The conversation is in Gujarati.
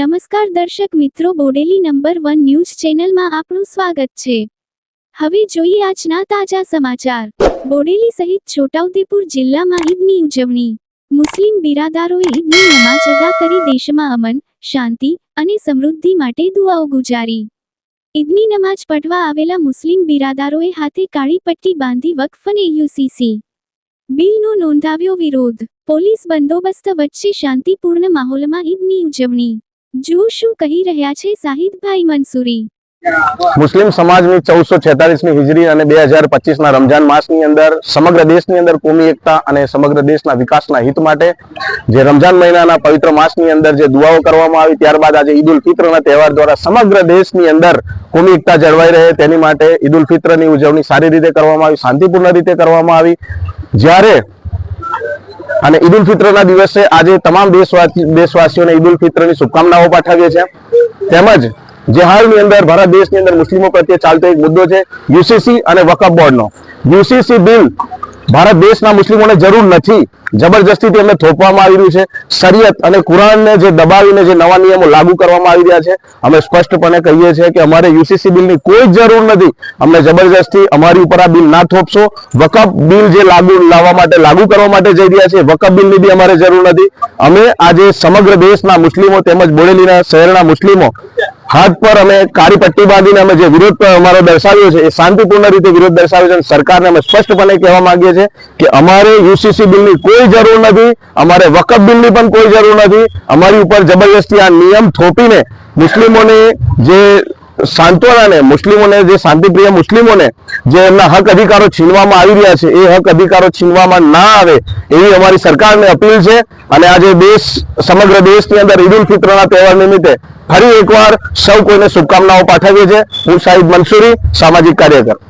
નમસ્કાર દર્શક મિત્રો, બોડેલી નંબર વન ન્યૂઝ ચેનલમાં આપનું સ્વાગત છે. હવે જોઈએ આજના તાજા સમાચાર. બોડેલી સહિત છોટાઉદેપુર જિલ્લામાં ઈદની ઉજવણી. મુસ્લિમ બિરાદારોએ ઈદની નમાજ અદા કરી દેશમાં અમન, શાંતિ અને સમૃદ્ધિ માટે દુઆઓ ગુજારી. ઈદની નમાજ પઢવા આવેલા મુસ્લિમ બિરાદારોએ હાથે કાળી પટ્ટી બાંધી વકફ અને યુસીસી. બિલનો નોંધાવ્યો વિરોધ. પોલીસ બંદોબસ્ત વચ્ચે શાંતિપૂર્ણ માહોલમાં ઈદની ઉજવણી. જુઓ શું કહી રહ્યા છે સાહિદભાઈ મંસૂરી? મુસ્લિમ સમાજની ચૌદસો છેતાલીસની હિજરી અને બે હજાર પચીસના રમજાન માસની અંદર સમગ્ર દેશની અંદર કોમી એકતા અને સમગ્ર દેશના વિકાસના હિત માટે જે રમજાન મહિનાના પવિત્ર માસની અંદર જે દુઆઓ કરવામાં આવી, ત્યારબાદ આજે ઈદ ઉલ ફિત્રના તહેવાર દ્વારા સમગ્ર દેશની અંદર કોમી એકતા જળવાઈ રહે તેની માટે ઈદ ઉલ ફિત્રની ઉજવણી સારી રીતે કરવામાં આવી, શાંતિપૂર્ણ રીતે કરવામાં આવી. જ્યારે અને ઈદ ઉલ ફિત્રના દિવસે આજે તમામ દેશવાસી દેશવાસીઓને ઈદ ઉલ ફિત્રની શુભકામનાઓ પાઠવીએ છીએ. તેમજ જે હાલની અંદર, ભારત દેશની અંદર મુસ્લિમો પ્રત્યે ચાલતો એક મુદ્દો છે યુસીસી અને વકફ બોર્ડનો. યુસીસી બિલ ભારત દેશના મુસ્લિમોને જરૂર નથી. જબરજસ્તીથી એમને થોપવામાં આવી રહ્યું છે. શરિયત અને કુરાનને જે દબાવીને જે નવા નિયમો લાગુ કરવામાં આવી રહ્યા છે, અમે સ્પષ્ટપણે કહીએ છીએ કે અમારે યુસીસી બિલની કોઈ જરૂર નથી. અમને જબરજસ્તી અમારી ઉપર આ બિલ ના થોપશો. વકફ બિલ જે લાગુ, લાવવા માટે, લાગુ કરવા માટે જઈ રહ્યા છે, વકફ બિલની બી અમારે જરૂર નથી. અમે આજે સમગ્ર દેશના મુસ્લિમો તેમજ બોડેલીના શહેરના મુસ્લિમો હાથ પર અમે કાળી પટ્ટી બાંધીને અમે જે વિરોધ અમારો દર્શાવ્યો છે, એ શાંતિપૂર્ણ રીતે વિરોધ દર્શાવ્યો છે અને સરકારને અમે સ્પષ્ટપણે કહેવા માંગીએ છીએ કે અમારે યુસીસી બિલની કોઈ જરૂર નથી. અમારે વકફ બિલની પણ કોઈ જરૂર નથી. અમારી ઉપર જબરજસ્તી આ નિયમ થોપીને મુસ્લિમોને જે સાંત્વનાને, મુસ્લિમોને જે શાંતિપ્રિય મુસ્લિમોને જે એમના હક અધિકારો છીનવામાં આવી રહ્યા છે, એ હક અધિકારો છીનવામાં ના આવે એવી અમારી સરકારને અપીલ છે. અને આજે દેશ, સમગ્ર દેશની અંદર ઈદ ઉલ ફિત્રના તહેવાર નિમિત્તે ફરી એકવાર સૌ કોઈને શુભકામનાઓ પાઠવીએ છીએ. હું શાહિદ મંસૂરી, સામાજિક કાર્યકર.